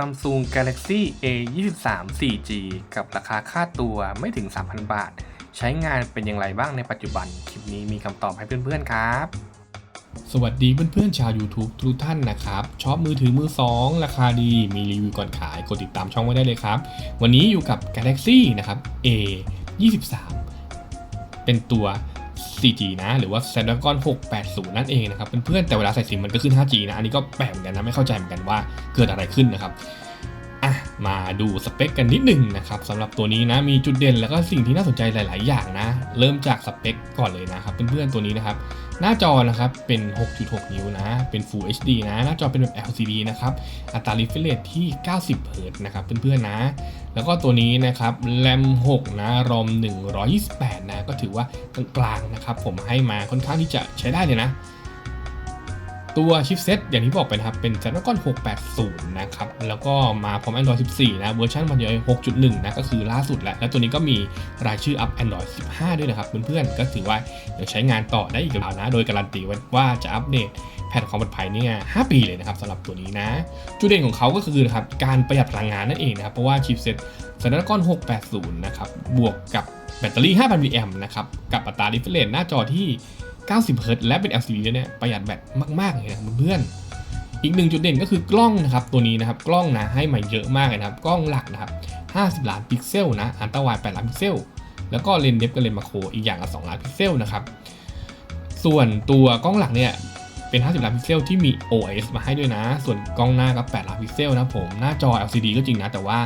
Samsung Galaxy A 2 3 4G กับราคาค่าตัวไม่ถึง 3,000 บาท ใช้งานเป็นอย่างไรบ้างในปัจจุบัน คลิปนี้มีคำตอบให้เพื่อนๆครับ สวัสดีเพื่อนๆชาว YouTube ทุกท่านนะครับชอบมือถือมือ 2 ราคาดีมีรีวิวก่อนขาย กดติดตามช่องไว้ได้เลยครับ วันนี้อยู่กับ Galaxy นะครับ A 23 เป็นตัว 4G นะ หรือว่า Snapdragon 680 นั่นเองนะครับเพื่อนๆแต่เวลาใส่ซิมมันก็ขึ้น 5G นะ อันนี้ก็แปลกเหมือนกันนะ ไม่เข้าใจเหมือนกันว่าเกิดอะไรขึ้นนะครับ มาดูสเปคกันนิดหนึ่งนะครับสำหรับตัวนี้นะมีจุดเด่นแล้วก็สิ่งที่น่าสนใจหลาย ๆ อย่างนะ เริ่มจากสเปคก่อนเลยนะครับเพื่อนๆตัวนี้นะครับหน้าจอนะครับเป็น 6.6 นิ้วนะ เป็น Full HD นะ หน้าจอเป็นแบบ LCD นะครับอัตรา refresh ที่ 90เฮิรตนะครับเพื่อน ๆ นะ แล้วก็ตัวนี้นะครับ RAM 6 นะ ROM 128 นะ ก็ถือว่ากลางๆนะครับ ผมให้มาค่อนข้างที่จะใช้ได้เลยนะ ตัวชิปเซ็ตอย่างที่บอกไปนะครับ เป็น Snapdragon 680 นะครับ แล้วก็มาพร้อม Android 14 นะ เวอร์ชันมันจะ6.1 นะ ก็คือล่าสุดแล้ว แล้วตัวนี้ก็มีรายชื่ออัพ Android 15 ด้วยนะครับ เพื่อนๆ ก็ถือว่ายังใช้งานต่อได้อีกยาวนะ โดยการันตีว่าจะอัปเดตแพทความปลอดภัยเนี่ย5ปีเลยนะครับสำหรับตัวนี้นะ จุดเด่นของเขาก็คือนะครับการประหยัดพลังงานนั่นเองนะครับ เพราะว่าชิปเซ็ต Snapdragon 680 นะครับ บวกกับแบตเตอรี่ 5,000 mAh นะครับ กับอัตรา refresh หน้าจอที่ 90เฮิรตและเป็น LCD ด้วยเนี่ยประหยัดแบตมากๆเลยนะเพื่อนๆอีกหนึ่งจุดเด่นก็คือกล้องนะครับตัวนี้นะครับกล้องนะให้มาเยอะมากเลยนะครับกล้องหลักนะครับ50 ล้านพิกเซลนะอันตราไวด์8ล้านพิกเซล แล้วก็เลนส์เดฟกับเลนส์มาโครอีกอย่างละ2ล้านพิกเซลนะครับส่วนตัวกล้องหลักเนี่ย เป็น 50 ล้านพิกเซลที่มี OIS มาให้ด้วยนะ ส่วนกล้องหน้าก็8ล้านพิกเซลนะผม หน้าจอ LCD ก็จริงนะ แต่ว่า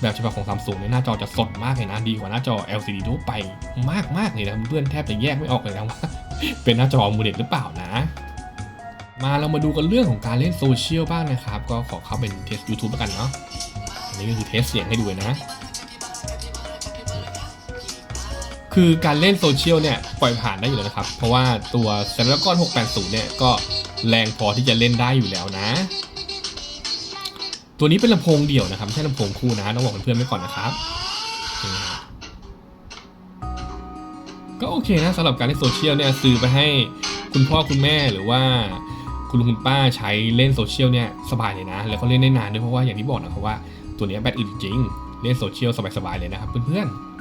แบบฉบับของ Samsung เนี่ยหน้าจอจะสดมากเลยนะ ดีกว่าหน้าจอ LCD ทั่วไปมากๆเลยนะเพื่อนๆแทบจะแยกไม่ออกเลยนะว่าเป็นหน้าจอมูเลตหรือเปล่านะ มาเรามาดูกันเรื่องของการเล่นโซเชียลบ้างนะครับ ก็ขอเข้าเป็นเทส YouTube แล้วกันเนาะ อันนี้ก็คือเทสเสียงให้ดูเลยนะคือการเล่นโซเชียลเนี่ยปล่อยผ่านได้อยู่แล้วนะครับ เพราะว่าตัว Snapdragon 680 เนี่ยก็ แรงพอที่จะเล่นได้อยู่แล้วนะ ตัวนี้เป็นลำโพงเดี่ยวนะครับไม่ใช่ลำโพงคู่นะต้องบอกเพื่อนๆไว้ก่อนนะครับนี่ครับก็โอเคนะสำหรับการเล่นโซเชียลเนี่ยซื้อไปให้คุณพ่อคุณแม่หรือว่าคุณลุงคุณป้าใช้เล่นโซเชียลเนี่ยสบายเลยนะ แล้วก็เล่นได้นานด้วยเพราะว่าอย่างที่บอกนะครับว่าตัวนี้แบตอึดจริง เล่นโซเชียลสบายๆเลยนะครับเพื่อนๆ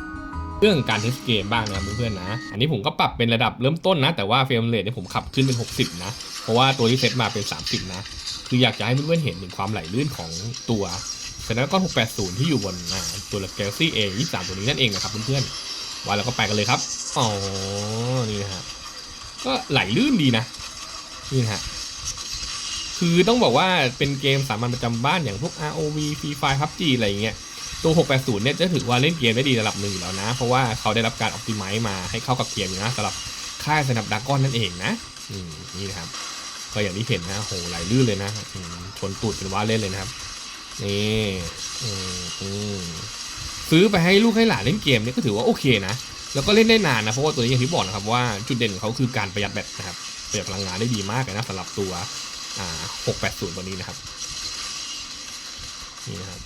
เรื่องการเทสเกมบ้างนะครับเพื่อนๆนะ อันนี้ผมก็ปรับเป็นระดับเริ่มต้นนะ แต่ว่าเฟรมเรทเนี่ยผมขับขึ้นเป็น 60 นะ เพราะว่าตัวที่เซตมาเป็น 30 นะ คืออยากจะให้เพื่อนๆเห็นถึงความไหลลื่นของตัว Snapdragon 680 ที่อยู่บนตัว Galaxy A 23 ตัวนี้นั่นเองนะครับเพื่อนๆว่าแล้วก็ไปกันเลยครับอ๋อนี่นะฮะก็ไหลลื่นดีนะนี่นะฮะคือต้องบอกว่าเป็นเกมสามัญประจำบ้านอย่างพวก ROV Free Fire PUBG อะไรอย่างเงี้ย ตัว 680 เนี่ยจะถือว่าเล่นเกมได้ดีระดับหนึ่งอยู่แล้วนะ เพราะว่าเขาได้รับการอ p ติ m i z e มาให้เข้ากับเกมอยู่นะสำหรับค่าย Snapdragon นั่นเองนะนี่นะครับ ก็อย่างที่เห็นนะโหไหลลื่นเลยนะชนตูดเป็นว่าเล่นเลยนะครับนี่ซื้อไปให้ลูกให้หลานเล่นเกมเนี่ยก็ถือว่าโอเคนะแล้วก็เล่นได้นานนะเพราะว่าตัวนี้อย่างที่บอกนะครับว่าจุดเด่นของเขาคือการประหยัดแบตนะครับประหยัดพลังงานได้ดีมากเลยนะสำหรับตัว 680 ตัวนี้นะครับนี่นะครับ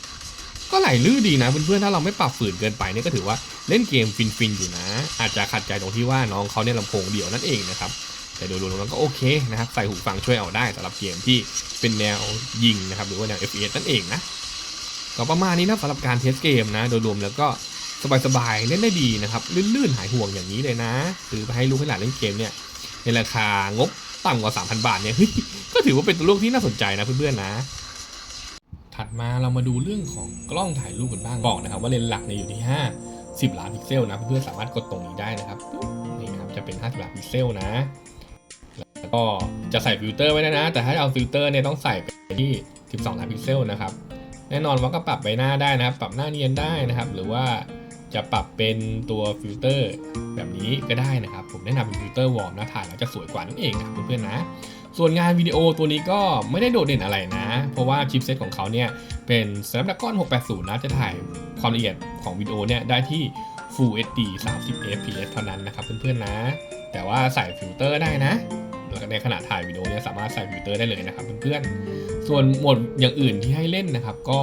ก็ไหลลื่นดีนะเพื่อนๆถ้าเราไม่ปรับฝืนเกินไปเนี่ยก็ถือว่าเล่นเกมฟินๆอยู่นะ อาจจะขัดใจตรงที่ว่าน้องเขาเนี่ยลำโพงเดี่ยวนั่นเองนะครับแต่โดยรวมแล้วก็โอเคนะครับใส่หูฟังช่วยเอาได้สำหรับเกมที่เป็นแนวยิงนะครับหรือว่าแนว FPS นั่นเองนะก็ประมาณนี้นะสำหรับการเทสเกมนะ โดยรวมแล้วก็สบายๆเล่นได้ดีนะครับลื่นๆหายห่วงอย่างนี้เลยนะซื้อไปให้ลูกให้หลานเล่นเกมเนี่ยในราคางบต่ำกว่า 3,000 บาทเนี่ยก็ถือว่าเป็นตัวเลือกที่น่าสนใจนะเพื่อนๆนะ มาเรามาดูเรื่องของกล้องถ่ายรูปกันบ้างบอกนะครับ ว่าเลนส์หลักเนี่ยอยู่ที่ 5 10 ล้านพิกเซลนะเพื่อนๆสามารถกดตรงนี้ได้นะครับนี่นะครับจะเป็น 50 ล้านพิกเซลนะ แล้วก็จะใส่ฟิลเตอร์ไว้นะนะ แต่ถ้าเอาฟิลเตอร์เนี่ยต้องใส่ไปที่ 12 ล้านพิกเซลนะครับแน่นอนว่าก็ปรับใบหน้าได้นะครับ ปรับหน้าเนียนได้นะครับ หรือว่าจะปรับเป็นตัวฟิลเตอร์แบบนี้ก็ได้นะครับ ผมแนะนำเป็นฟิลเตอร์วอร์มนะถ่ายแล้วจะสวยกว่านั่นเองครับเพื่อนๆนะ ส่วนงานวิดีโอตัวนี้ก็ไม่ได้โดดเด่นอะไรนะ เพราะว่าชิปเซตของเขาเนี่ยเป็น Snapdragon 680 นะจะถ่ายความละเอียดของวิดีโอเนี่ยได้ที่ Full HD 30 fps เท่านั้นนะครับเพื่อนๆนะ แต่ว่าใส่ฟิลเตอร์ได้นะแล้วก็ในขณะถ่ายวิดีโอเนี่ยสามารถใส่ฟิลเตอร์ได้เลยนะครับเพื่อนๆส่วนโหมดอย่างอื่นที่ให้เล่นนะครับ ก็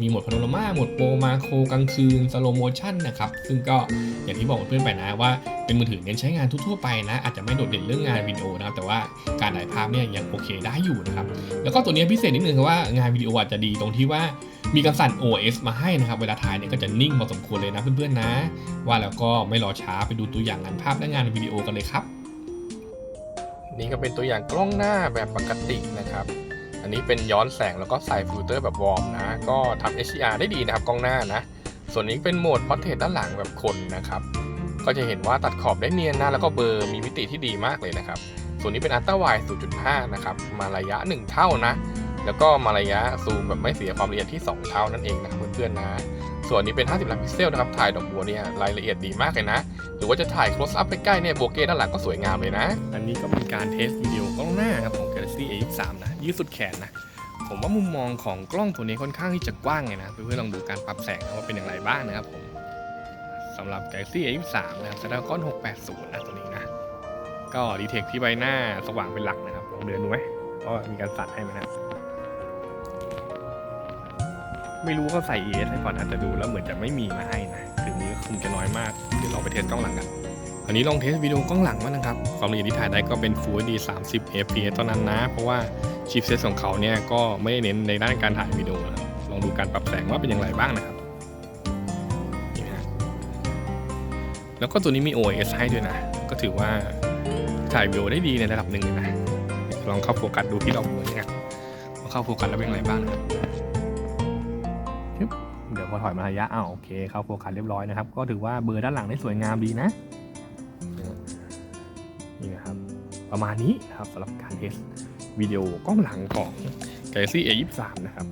มีโหมดพาโนรามาโหมดโปรมาโครกลางคืนสโลโมชันนะครับ ซึ่งก็อย่างที่บอกเพื่อนไปนะว่าเป็นมือถือเน้นใช้งานทั่วไปนะ อาจจะไม่โดดเด่นเรื่องงานวิดีโอนะครับ แต่ว่าการถ่ายภาพเนี่ยยังโอเคได้อยู่นะครับ แล้วก็ตัวนี้พิเศษนิดนึงคือว่างานวิดีโออาจจะดีตรงที่ว่ามีการสั่น OS มาให้นะครับ เวลาถ่ายเนี่ยก็จะนิ่งพอสมควรเลยนะเพื่อนๆนะ ว่าแล้วก็ไม่รอช้าไปดูตัวอย่างงานภาพและงานวิดีโอกันเลยครับ นี่ก็เป็นตัวอย่างกล้องหน้าแบบปกตินะครับ อันนี้เป็นย้อนแสงแล้วก็ใส่ฟิลเตอร์แบบวอร์มนะ ก็ทำ HDR ได้ดีนะครับกล้องหน้านะ ส่วนนี้เป็นโหมดพอร์เทรตด้านหลังแบบคนนะครับ ก็จะเห็นว่าตัดขอบได้เนียนนะแล้วก็เบอร์มีมิติที่ดีมากเลยนะครับ ส่วนนี้เป็นอัลตร้าไวด์0.5 นะครับ มาระยะ 1 เท่านะ แล้วก็มาระยะซูมแบบไม่เสียความละเอียดที่ 2 เท่านั่นเองนะครับเพื่อนๆนะ ส่วนนี้เป็น 50ล้านพิกเซลนะครับ ถ่ายดอกบัวเนี่ยรายละเอียดดีมากเลยนะ หรือว่าจะถ่าย close up ใกล้ๆเนี่ยโบเก้ด้านหลังก็สวยงามเลยนะ อันนี้ก็เป็นการเทสวิดีโอกล้องหน้าครับของ Galaxy A23 นะยืดสุดแขนนะ ผมว่ามุมมองของกล้องตัวนี้ค่อนข้างที่จะกว้างเลยนะ เพื่อนๆลองดูการปรับแสงนะว่าเป็นอย่างไรบ้างนะครับผมสำหรับ Galaxy A23 นะครับ Snapdragon 680 นะตัวนี้นะ ก็ดีเทคที่ใบหน้าสว่างเป็นหลักนะครับ ลองเดินดูไหมเพราะว่ามีการสั่นให้ไหมนะไม่รู้เขาใส่ ES ให้ก่อนอาจจะดูแล้วเหมือนจะไม่มีมาให้นะถึงนี้ก็คงจะน้อยมาก เดี๋ยวลองไปเทสกล้องหลังกัน อันนี้ลองเทสวิดีโอกล้องหลังมางนะครับ ความละเอียดที่ถ่ายได้ก็เป็น Full HD 30 fps เท่านั้นนะ เพราะว่าชิปเซตของเขาเนี่ยก็ไม่ได้เน้นในด้านการถ่ายวิดีโอนะครับลองดูการปรับแสงว่าเป็นอย่างไรบ้างนะครับนี่นะฮะแล้วก็ตัวนี้มี OS ให้ด้วยนะ ก็ถือว่าถ่ายวิดีโอได้ดีในระดับหนึ่งเลยนะลองเข้าโฟกัสดูที่เราดูนี่นะว่าเข้าโฟกัสแล้วเป็นอย่างไรบ้างนะครับเดี๋ยวพอถอยมาระยะอ้าวโอเคเข้าโฟกัสเรียบร้อยนะครับ ก็ถือว่าเบอร์ด้านหลังได้สวยงามดีนะ นี่นะครับ ประมาณนี้นะครับสำหรับการเทสวิดีโอกล้องหลังของ Galaxy A23 นะครับ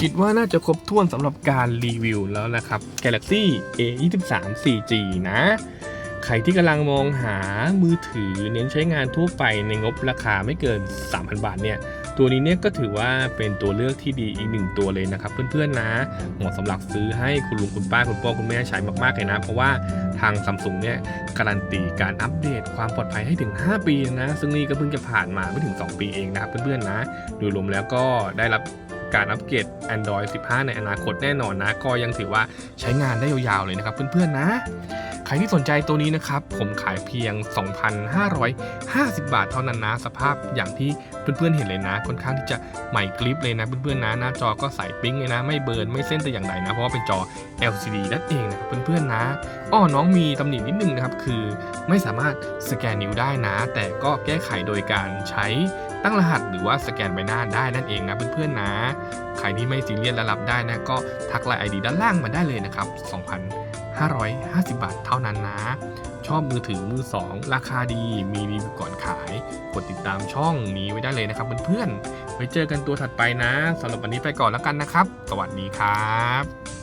คิดว่าน่าจะครบถ้วนสำหรับการรีวิวแล้วนะครับ Galaxy A23 4G นะใครที่กำลังมองหามือถือเน้นใช้งานทั่วไปในงบราคาไม่เกิน 3,000 บาทเนี่ย ตัวนี้เนี่ยก็ถือว่าเป็นตัวเลือกที่ดีอีกหนึ่งตัวเลยนะครับ เพื่อนๆนะเหมาะสำหรับซื้อให้คุณลุงคุณป้าคุณพ่อคุณแม่ใช้มากๆเลยนะ เพราะว่าทางซัมซุงเนี่ยการันตีการอัปเดตความปลอดภัยให้ถึง 5 ปีนะ ซึ่งนี่ก็เพิ่งจะผ่านมาไม่ถึง 2 ปีเองนะครับเพื่อนๆนะโดยรวมแล้วก็ได้รับการอัปเกรด Android 15 ในอนาคตแน่นอนนะ ก็ยังถือว่าใช้งานได้ยาวๆเลยนะครับเพื่อนๆนะ ใครที่สนใจตัวนี้นะครับ ผมขายเพียง 2,550 บาทเท่านั้นนะ สภาพอย่างที่เพื่อนๆเห็นเลยนะ ค่อนข้างที่จะใหม่กริปเลยนะเพื่อนๆนะ หน้าจอก็ใสปิ๊งเลยนะ ไม่เบิร์นไม่เส้นแต่อย่างใดนะ เพราะว่าเป็นจอ LCD นั่นเองนะเพื่อนๆนะอ้อน้องมีตำหนินิดนึงนะครับ คือไม่สามารถสแกนนิ้วได้นะ แต่ก็แก้ไขโดยการใช้ตั้งรหัสหรือว่าสแกนใบหน้าได้นั่นเองนะเพื่อนๆนะ ใครที่ไม่ซีเรียสและรับได้นะก็ทักไลน์ ID ด้านล่างมาได้เลยนะครับ2,000 550 บาทเท่านั้นนะ ชอบมือถือมือ 2 ราคาดีมีรีวิวก่อนขาย กดติดตามช่องนี้ไว้ได้เลยนะครับเพื่อนๆไว้เจอกันตัวถัดไปนะสำหรับวันนี้ไปก่อนแล้วกันนะครับ สวัสดีครับ